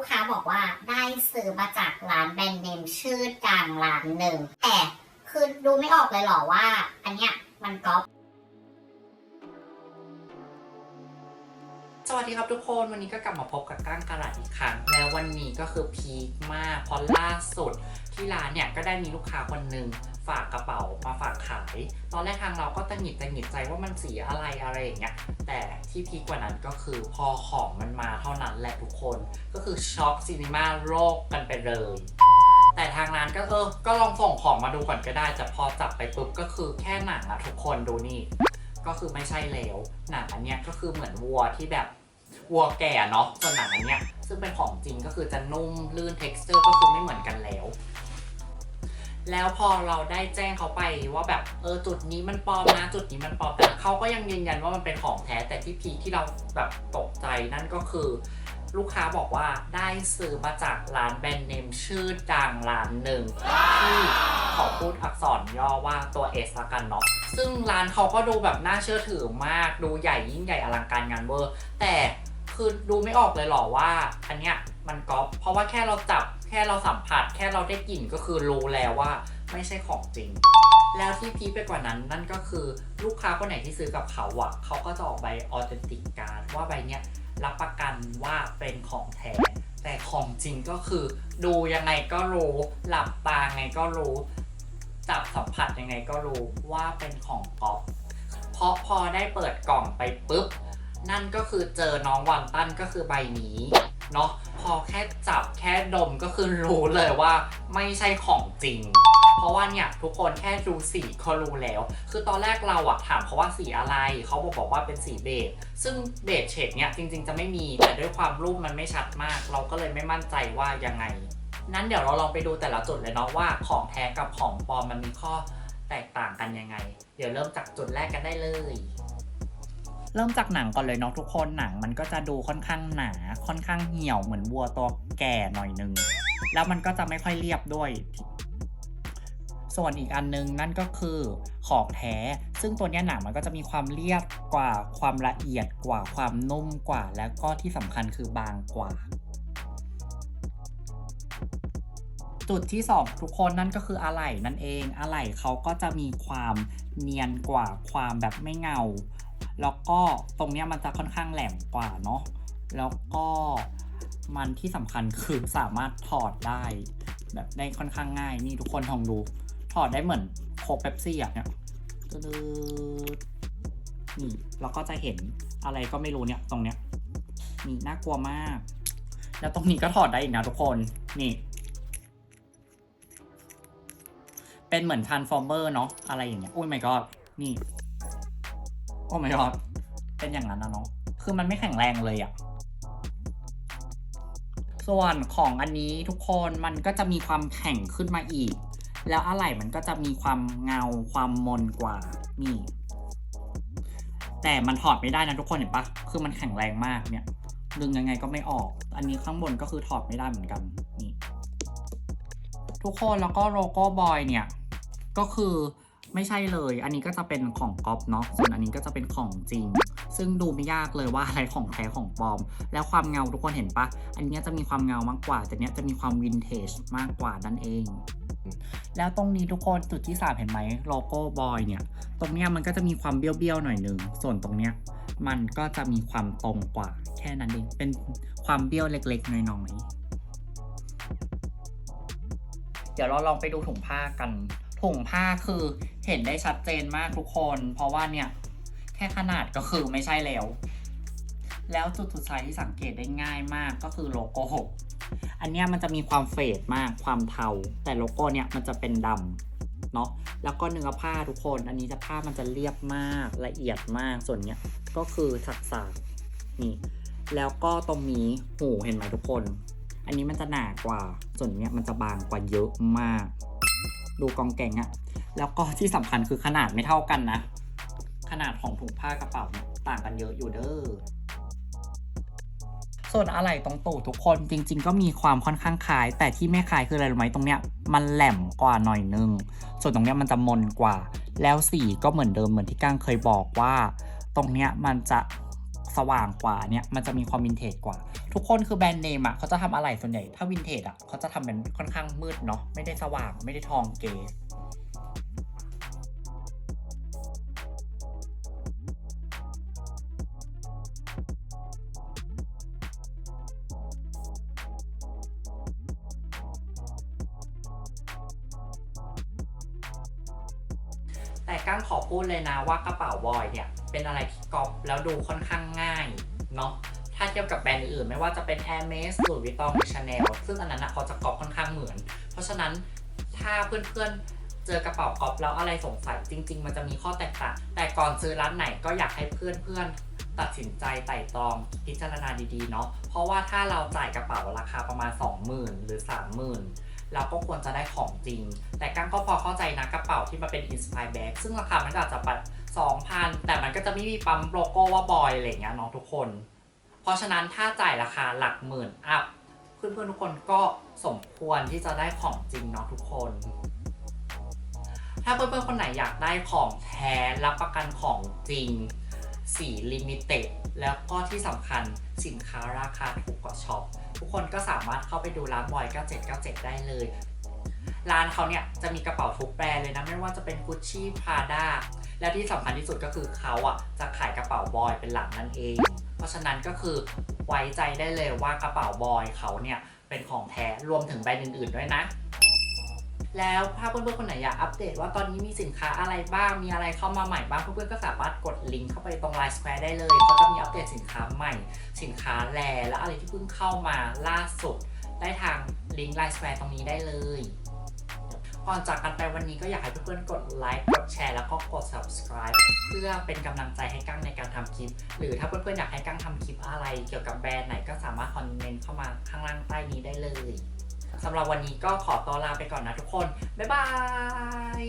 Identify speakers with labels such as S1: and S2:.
S1: กค้าบอกว่าได้ซื้อมาจากร้านแบรนด์เนมชื่อดังร้านหนึ่ง แต่คือดูไม่ออกเลยหรอว่า อันเนี้ยมันก๊อป
S2: สวัสดีครับทุกคนวันนี้ก็กลับมาพบกับก้างกระดาษอีกครั้ง แล้ววันนี้ก็คือพีคมากเพราะล่าสุดที่ร้านเนี่ยก็ได้มีลูกค้าคนหนึ่ง ฝากกระเป๋ามาฝากขาย ตอนแรกทางเราก็ตังหงิดตังหงิดใจว่ามันสีอะไรอะไรอย่างเงี้ย แต่ที่พีกว่านั้นก็คือพอของมันมาเท่านั้นแหละทุกคน ก็คือช็อกซีนีมาโรคกันไปเลย แต่ทางร้านก็เออ ก็ลองส่งของมาดูก่อนก็ได้แต่พอจับไปปุ๊บก็คือแค่หนังอะทุกคนดูนี่ ก็คือไม่ใช่แล้วหนังอันเนี้ยก็คือเหมือนวัวที่แบบวัวแก่เนาะส่วนหนังอันเนี้ยซึ่งเป็นของจริงก็คือจะนุ่มลื่น texture ก็คือไม่เหมือนกันแล้ว แล้วพอเราได้แจ้งเขาไปว่าแบบเออจุดนี้มันปลอมนะ จุดนี้มันปลอมแต่เขาก็ยังยืนยันว่ามันเป็นของแท้แต่ที่พีที่เราแบบตกใจนั่นก็คือ ลูกค้าบอกว่าได้ซื้อมาจากร้านแบรนด์เนมชื่อดังร้านหนึ่งที่ขอพูดอักษรย่อว่าตัว S ละกันเนาะซึ่งร้านเขาก็ดูแบบน่าเชื่อถือมากดูใหญ่ยิ่งใหญ่อลังการงานเวอร์ แต่คือดูไม่ออกเลยหรอว่า อันเนี้ยมันก๊อปเพราะว่าแค่เราจับ แค่เราสัมผัสแค่เราได้กลิ่นก็คือรู้แล้วว่าไม่ใช่ของจริง แล้วที่พีไปกว่านั้นนั่นก็คือลูกค้าคนไหนที่ซื้อกับเขาอะเขาก็จะออกใบออเทนติกการว่าใบเนี้ยรับประกันว่าเป็นของแท้แต่ของจริงก็คือ ดูยังไงก็รู้หลับตาไงก็รู้ จับสัมผัสยังไงก็รู้ว่าเป็นของก๊อฟเพราะพอได้เปิดกล่องไปปุ๊บ นั่นก็คือเจอน้องวันตันก็คือใบนี้ เนาะพอแค่จับแค่ดมก็คือรู้เลยว่าไม่ใช่ของจริง เพราะว่าเนี่ยทุกคนแค่ดูสีก็รู้แล้ว คือตอนแรกเราอะถามเขาว่าสีอะไร เขาบอกบอกว่าเป็นสีเบจซึ่งเบจเฉดเนี่ยจริง ๆ จะไม่มีแต่ด้วยความรูปมันไม่ชัดมาก เราก็เลยไม่มั่นใจว่ายังไง นั้นเดี๋ยวเราลองไปดูแต่ละจุดเลยเนาะว่าของแท้กับของปลอมมันมีข้อแตกต่างกันยังไง เดี๋ยวเริ่มจากจุดแรกกันได้เลย เริ่มจากหนังก่อนเลยเนาะทุกคนหนังมันก็จะดูค่อนข้างหนา ค่อนข้างเหี่ยวเหมือนวัวตัวแก่หน่อยนึง แล้วมันก็จะไม่ค่อยเรียบด้วย ส่วนอีกอันนึงนั่นก็คือของแท้ ซึ่งตัวนี้หนังมันก็จะมีความเรียบกว่าความละเอียดกว่าความนุ่มกว่า แล้วก็ที่สำคัญคือบางกว่าจุดที่สองทุกคนนั่นก็คืออะไหล่นั่นเองอะไหล่เขาก็จะมีความเนียนกว่าความแบบไม่เงา แล้วก็ตรงเนี้ยมันจะค่อนข้างแหลมกว่าเนาะแล้วก็มันที่สำคัญคือสามารถถอดได้ แบบได้ค่อนข้างง่ายนี่ทุกคนลองดู ถอดได้เหมือนโคกเป๊ปซี่อะเนี่ยตึ๊ดนี่แล้วก็จะเห็นอะไรก็ไม่รู้เนี่ยตรงเนี้ยนี่น่ากลัวมาก แล้วตรงนี้ก็ถอดได้อีกนะทุกคนนี่ เป็นเหมือนท r น s f o r m e r เนาะอะไรอย่างเงี้ยอุ้ยไม่ก็นี่ โอ้ไม่ก็เป็นอย่างนั้นนะเนาะคือมันไม่แข็งแรงเลยอะส่วนของอันนี้ทุกคนมันก็จะมีความแข็งขึ้นมาอีก แล้วอะไหล่มันก็จะมีความเงาความมนกว่านี่ แต่มันถอดไม่ได้นะทุกคนเห็นปะคือมันแข็งแรงมากเนี่ย ดึงยังไงก็ไม่ออก อันนี้ข้างบนก็คือถอดไม่ได้เหมือนกันนี่ ทุกคนแล้วก็โลโก้บอยเนี่ย ก็คือ ไม่ใช่เลย อันนี้ก็จะเป็นของก๊อปเนาะ ส่วนอันนี้ก็จะเป็นของจริง ซึ่งดูไม่ยากเลยว่าอะไรของแท้ของปลอม แล้วความเงาทุกคนเห็นปะ อันเนี้ยจะมีความเงามากกว่า แต่เนี้ยจะมีความวินเทจมากกว่านั่นเอง แล้วตรงนี้ทุกคนจุดที่สามเห็นไหมโลโก้บอยเนี่ย ตรงเนี้ยมันก็จะมีความเบี้ยวๆหน่อยนึง ส่วนตรงเนี้ยมันก็จะมีความตรงกว่าแค่นั้นเอง เป็นความเบี้ยวเล็กๆน้อยๆเดี๋ยวเราลองไปดูถุงผ้ากัน ถุงผ้าคือเห็นได้ชัดเจนมากทุกคน เพราะว่าเนี่ย แค่ขนาดก็คือไม่ใช่แล้ว แล้วจุดสุดท้ายที่สังเกตได้ง่ายมากก็คือโลโก้อันเนี้ยมันจะมีความเฟดมากความเทา แต่โลโก้เนี่ยมันจะเป็นดำเนาะแล้วก็เนื้อผ้าทุกคน อันนี้จะผ้ามันจะเรียบมากละเอียดมากส่วนเนี้ยก็คือสักสากๆนี่แล้วก็ตรงนี้หูเห็นไหมทุกคน อันนี้มันจะหนากว่า ส่วนเนี้ยมันจะบางกว่าเยอะมาก ดูกองแกงอะแล้วก็ที่สำคัญคือขนาดไม่เท่ากันนะ ขนาดของถุงผ้ากระเป๋าเนี่ยต่างกันเยอะอยู่เด้อส่วนอะไหล่ตรงตูดทุกคนจริง ๆ ก็มีความค่อนข้างคล้าย แต่ที่ไม่คล้ายคืออะไรรู้ไหมตรงเนี้ยมันแหลมกว่าหน่อยนึง ส่วนตรงเนี้ยมันจะมนกว่า แล้วสีก็เหมือนเดิมเหมือนที่ก้างเคยบอกว่า ตรงเนี้ยมันจะ สว่างกว่าเนี่ยมันจะมีความวินเทจกว่า ทุกคนคือแบรนด์เนมอะเขาจะทำอะไรส่วนใหญ่ถ้าวินเทจอะเขาจะทำเป็นค่อนข้างมืดเนาะไม่ได้สว่างไม่ได้ทองเกแต่ก้างขอพูดเลยนะว่ากระเป๋าบอยเนี่ย เป็นอะไรที่ก๊อปแล้วดูค่อนข้างง่ายเนาะถ้าเทียบกับแบรนด์อื่นไม่ว่าจะเป็น Hermes หรือ Vuitton หรือ Chanel ซึ่งอันนั้นนะเขาจะก๊อปค่อนข้างเหมือน เพราะฉะนั้นถ้าเพื่อนๆเจอกระเป๋าก๊อปแล้วอะไรสงสัยจริง ๆ มันจะมีข้อแตกต่าง แต่ก่อนซื้อร้านไหนก็อยากให้เพื่อนๆตัดสินใจไต่ตรองพิจารณาดีๆเนาะ เพราะว่าถ้าเราจ่ายกระเป๋าราคาประมาณ 20,000 หรือ 30,000 เราก็ควรจะได้ของจริง แต่กั้งก็พอเข้าใจนะกระเป๋าที่มาเป็น Inspire Bag ซึ่งราคามันก็อาจจะ 2,000 แต่มันก็จะไม่มีปั๊มโลโก้ว่าบอยอะไรเงี้ยเนาะทุกคน เพราะฉะนั้นถ้าจ่ายราคาหลักหมื่นอัพเพื่อนๆทุกคนก็สมควรที่จะได้ของจริงเนาะทุกคน ถ้าเพื่อนๆคนไหนอยากได้ของแท้รับประกันของจริง สีลิมิเต็ดแล้วก็ที่สำคัญสินค้าราคาถูกกว่าช็อปทุกคนก็สามารถเข้าไปดูร้านบอย9797 ได้เลย ร้านเขาเนี่ยจะมีกระเป๋าทุกแบรนด์เลยนะ ไม่ว่าจะเป็น Gucci Prada และที่สำคัญที่สุดก็คือเขาอะจะขายกระเป๋าบอยเป็นหลักนั่นเอง เพราะฉะนั้นก็คือไว้ใจได้เลยว่ากระเป๋าบอยเขาเนี่ยเป็นของแท้รวมถึงแบรนด์อื่นๆด้วยนะแล้วถ้าเพื่อนๆคนไหนอยากอัปเดตว่าตอนนี้มีสินค้าอะไรบ้าง มีอะไรเข้ามาใหม่บ้าง เพื่อนๆก็สามารถกดลิงก์เข้าไปตรง Line Square ได้เลยเขาจะมีอัปเดตสินค้าใหม่ สินค้าแลและอะไรที่เพิ่งเข้ามาล่าสุด ได้ทางลิงก์ Line Square ตรงนี้ได้เลย ก่อนจากกันไปวันนี้ก็อยากให้เพื่อนๆกดไลค์กดแชร์แล้วก็กด subscribe เพื่อเป็นกำลังใจให้กั้งในการทำคลิป หรือถ้าเพื่อนๆอยากให้กั้งทำคลิปอะไร เกี่ยวกับแบรนด์ไหนก็สามารถคอมเมนต์เข้ามาข้างล่างใต้นี้ได้เลยสำหรับวันนี้ก็ขอตัวลาไปก่อนนะทุกคน บ๊ายบาย